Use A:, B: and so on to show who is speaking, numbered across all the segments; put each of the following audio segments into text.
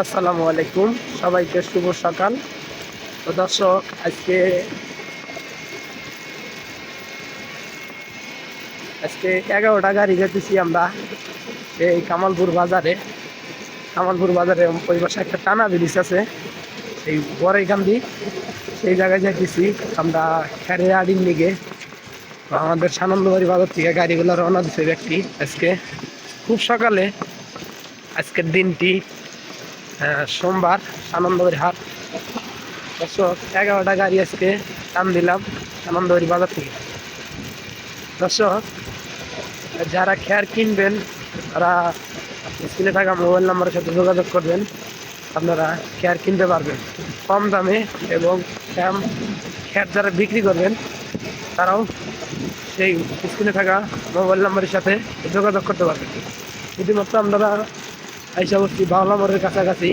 A: আসসালামু আলাইকুম। সবাইকে শুভ সকাল। তো দর্শক, আজকে আজকে এগারোটা গাড়ি যেতেছি আমরা এই কামালপুর বাজারে। কামালপুর বাজারে ওই পাশে একটা টানা ব্রিজ আছে, সেই বড়াইকান্দি সেই জায়গায় যাইতেছি আমরা খেরে আডির লিগে আমাদের সানন্দবাড়ি বাজার থেকে গাড়িগুলো রওনা দিচ্ছে ব্যক্তি আজকে। খুব সকালে আজকের দিনটি সোমবার আনন্দবাড়ি হাট। দর্শক, এগারোটা গাড়ি আজকে টান দিলাম আনন্দবাড়ি বাজার থেকে। দর্শক, যারা খেয়ার কিনবেন, তারা স্ক্রিনে থাকা মোবাইল নাম্বারের সাথে যোগাযোগ করবেন। আপনারা খেয়ার কিনতে পারবেন। কম দামে এবং খেয়ার যারা বিক্রি করবেন, তারাও সেই স্ক্রিনে থাকা মোবাইল নাম্বারের সাথে যোগাযোগ করতে পারবেন। শুধুমাত্র আপনারা আইসা বসছি বাউলা মোড়ের কাছাকাছি।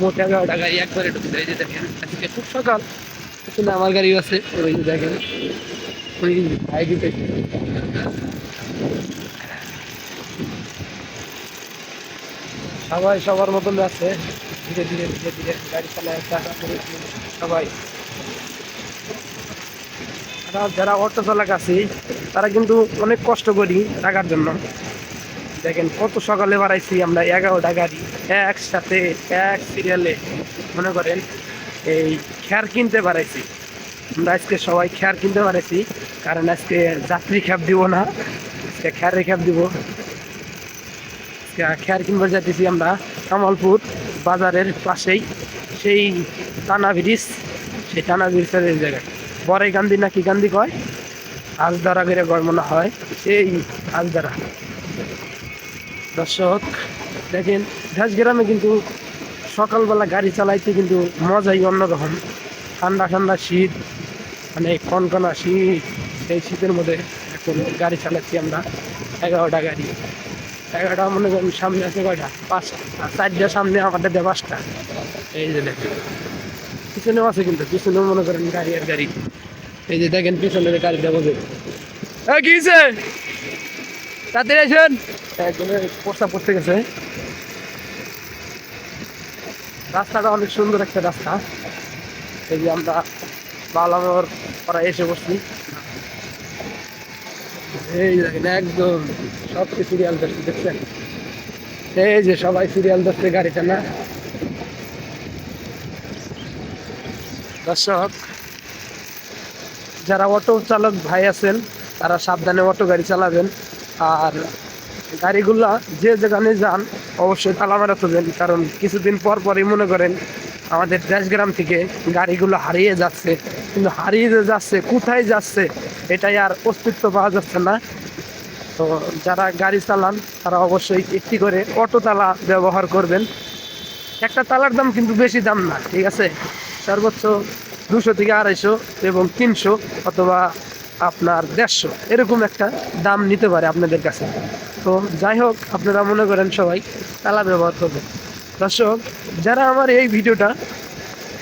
A: মোট এগারোটা গাড়ি একবারে ঢুকতে এই যে দেখেন আজকে খুব সকাল। পিছনে আমার গাড়িও আছে, ওই দেখেন। ওই ভাই দিতে সবাই সবার মতন আছে ধীরে ধীরে ধীরে ধীরে গাড়ি চালায় টাকা করে সবাই। যারা অটো চালক আছি, তারা কিন্তু অনেক কষ্ট করি টাকার জন্য। দেখেন কত সকালে বাড়াইছি আমরা, এগারোটা গাড়ি, একসাথে এক সিরিয়ালে মনে করেন এই খ্যার কিনতে পারাইছি আমরা আজকে সবাই খ্যার কিনতে পারেছি কারণ আজকে যাত্রী খ্যাপ দিব না, আজকে খ্যারে খ্যাপ দিব। আজকে খ্যার কিনবার যাইতেছি আমরা কামালপুর বাজারের পাশেই, সেই টানা ব্রিজ, সেই টানা ব্রিজের জায়গায়। বড়াই গান্ধী নাকি গান্ধী কয়? আজদারা করে গড় মনে হয়, সেই আজদারা। দর্শক, দেখেন গ্রামে কিন্তু সকালবেলা গাড়ি চালাইতে কিন্তু মজাই অন্যরকম। ঠান্ডা ঠান্ডা শীত মানে কনকনা শীত, সেই শীতের মধ্যে এখন গাড়ি চালাচ্ছি আমরা। এগারোটা গাড়ি। এগারোটা মনে করেন সামনে আছে কয়টা? পাঁচটা। চারটা সামনে আমাদের দেয় পাঁচটা। এই যে দেখেন, পিছনেও আছে কিন্তু, পিছনেও মনে করেন গাড়ি আর গাড়ি। এই যে দেখেন, পিছনের গাড়ি দেবো কি তাড়াতাড়ি পড়তে গেছে। রাস্তাটা অনেক সুন্দর একটা রাস্তা। এই যে আমরা বালামর পরা এসে বসছি। এই দেখেন একদম সব সিরিয়াল ধরছে দেখছেন? এই যে সবাই সিরিয়াল ধরছে গাড়িটা, না? দর্শক, যারা অটো চালক ভাই আছেন, তারা সাবধানে অটো গাড়ি চালাবেন। আর গাড়িগুলা যে যেখানে যান, অবশ্যই তালা মারা কারণ কিছুদিন পর পরই মনে করেন আমাদের দেশগ্রাম থেকে গাড়িগুলো হারিয়ে যাচ্ছে। কিন্তু হারিয়ে যাচ্ছে, কোথায় যাচ্ছে, এটাই আর অস্তিত্ব পাওয়া যাচ্ছে না। তো যারা গাড়ি চালান, তারা অবশ্যই একটি করে অটো তালা ব্যবহার করবেন। একটা তালার দাম কিন্তু বেশি দাম না, ঠিক আছে? সর্বোচ্চ দুশো থেকে আড়াইশো এবং তিনশো অথবা আপনার দেড়শো, এরকম একটা দাম নিতে পারে আপনাদের কাছে। তো যাই হোক, আপনারা মনে করেন সবাই, তালা ব্যবহার করবেন। দর্শক, যারা আমার এই ভিডিওটা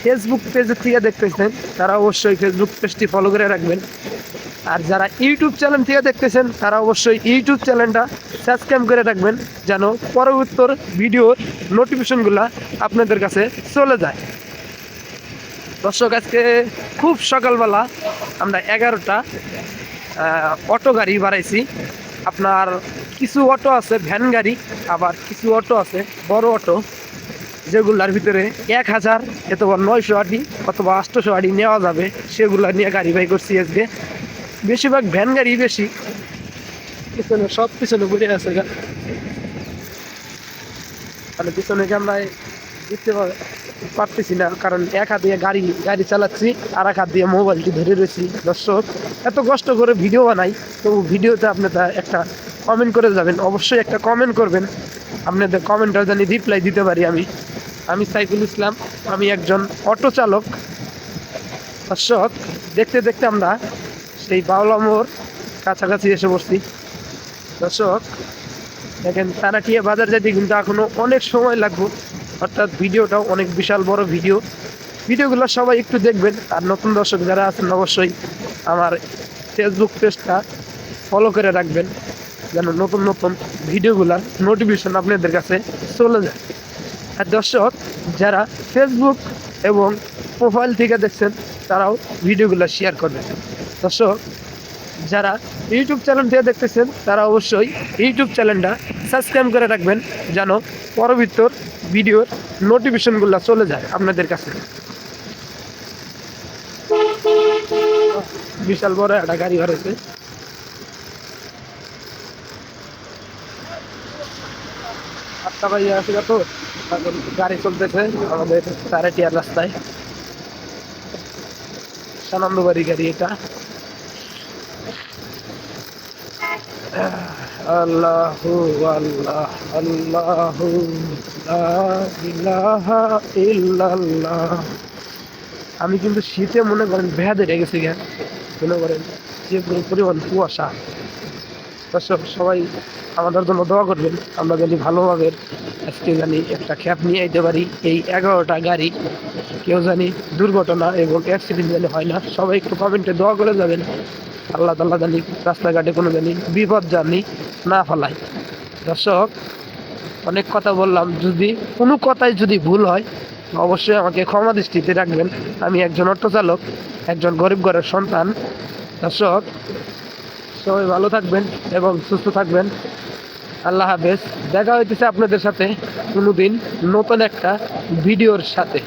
A: ফেসবুক পেজের থেকে দেখতেছেন, তারা অবশ্যই ফেসবুক পেজটি ফলো করে রাখবেন। আর যারা ইউটিউব চ্যানেল থেকে দেখতেছেন, তারা অবশ্যই ইউটিউব চ্যানেলটা সাবস্ক্রাইব করে রাখবেন, যেন পরবর্তী ভিডিওর নোটিফিকেশনগুলো আপনাদের কাছে চলে যায়। দর্শক, আজকে খুব সকালবেলা আমরা এগারোটা অটো গাড়ি বাড়াইছি। আপনার কিছু অটো আছে ভ্যান গাড়ি, আবার কিছু অটো আছে, বড় অটো যেগুলার ভিতরে এক হাজার অথবা নয়শো আটি অথবা আটশোশো আটি নেওয়া যাবে, সেগুলা নিয়ে গাড়ি বাই করছি আজকে। বেশিরভাগ ভ্যান গাড়ি বেশি। পিছনে সব পিছনে ঘুরে আছে তাহলে পিছনে ক্যামেরায় দেখতে পারে পারতেছি না, কারণ এক হাত দিয়ে গাড়ি গাড়ি চালাচ্ছি, আর এক হাত দিয়ে মোবাইলটি ধরে রয়েছি। দর্শক, এত কষ্ট করে ভিডিও বানাই তো ভিডিওতে আপনারা একটা কমেন্ট করে যাবেন। অবশ্যই একটা কমেন্ট করবেন। আপনাদের কমেন্টটা জানি রিপ্লাই দিতে পারি আমি। আমি সাইফুল ইসলাম, আমি একজন অটো চালক। দর্শক, দেখতে দেখতে আমরা সেই বাউলা মোড় কাছাকাছি এসে বসছি দর্শক, দেখেন, তারাটিয়া বাজার যেতে কিন্তু এখনও অনেক সময় লাগবে। অর্থাৎ ভিডিওটাও অনেক বিশাল বড় ভিডিও। ভিডিওগুলো সবাই একটু দেখবেন। আর নতুন দর্শক যারা আছেন, অবশ্যই আমার ফেসবুক পেজটা ফলো করে রাখবেন। যেন নতুন নতুন ভিডিওগুলার নোটিফিকেশন আপনাদের কাছে চলে যায়। আর দর্শক, যারা ফেসবুক এবং প্রোফাইল থেকে দেখছেন, তারাও ভিডিওগুলো শেয়ার করবেন। দর্শক, যারা ইউটিউব চ্যানেল থেকে দেখতেছেন, তারা অবশ্যই ইউটিউব চ্যানেলটা সাবস্ক্রাইব করে রাখবেন যেন পরবর্তী ভিডিওর নোটিফিকেশনগুলো চলে যায় আপনাদের কাছে। বিশাল বড় একটা গাড়ি হয়েছে আটটা বাজে আসে তো গাড়ি চলতেছে, আমাদের সারেটিয়ার রাস্তায়। সানন্দবাড়ি গাড়ি এটা। আল্লাহু আল্লাহ আল্লাহ ইলাহা ইল্লাল্লাহ। আমি কিন্তু শীতে মনে করেন ভেদে রেগেছি জ্ঞান মনে করেন যে পরিমাণ কুয়াশা। দর্শক সবাই আমাদের জন্য দোয়া করবেন। আমরা জানি ভালোভাবে আজকে জানি একটা খ্যাপ নিয়ে যেতে পারি, এই এগারোটা গাড়ি, কেউ জানি দুর্ঘটনা এবং অ্যাক্সিডেন্ট জানি হয় না, সবাই একটু কমেন্টে দোয়া করে যাবেন। আল্লাহ তাল্লাহ জানি রাস্তাঘাটে কোনো জানি বিপদ জানি না ফেলায়। দর্শক, অনেক কথা বললাম, যদি কোনো কথাই যদি ভুল হয়, অবশ্যই আমাকে ক্ষমা দৃষ্টিতে রাখবেন। আমি একজন অটো চালক একজন গরিব ঘরের সন্তান। দর্শক সবাই ভালো থাকবেন এবং সুস্থ থাকবেন। আল্লাহ হাফেজ। দেখা হইতেছে আপনাদের সাথে কোনোদিন নতুন একটা ভিডিওর সাথে।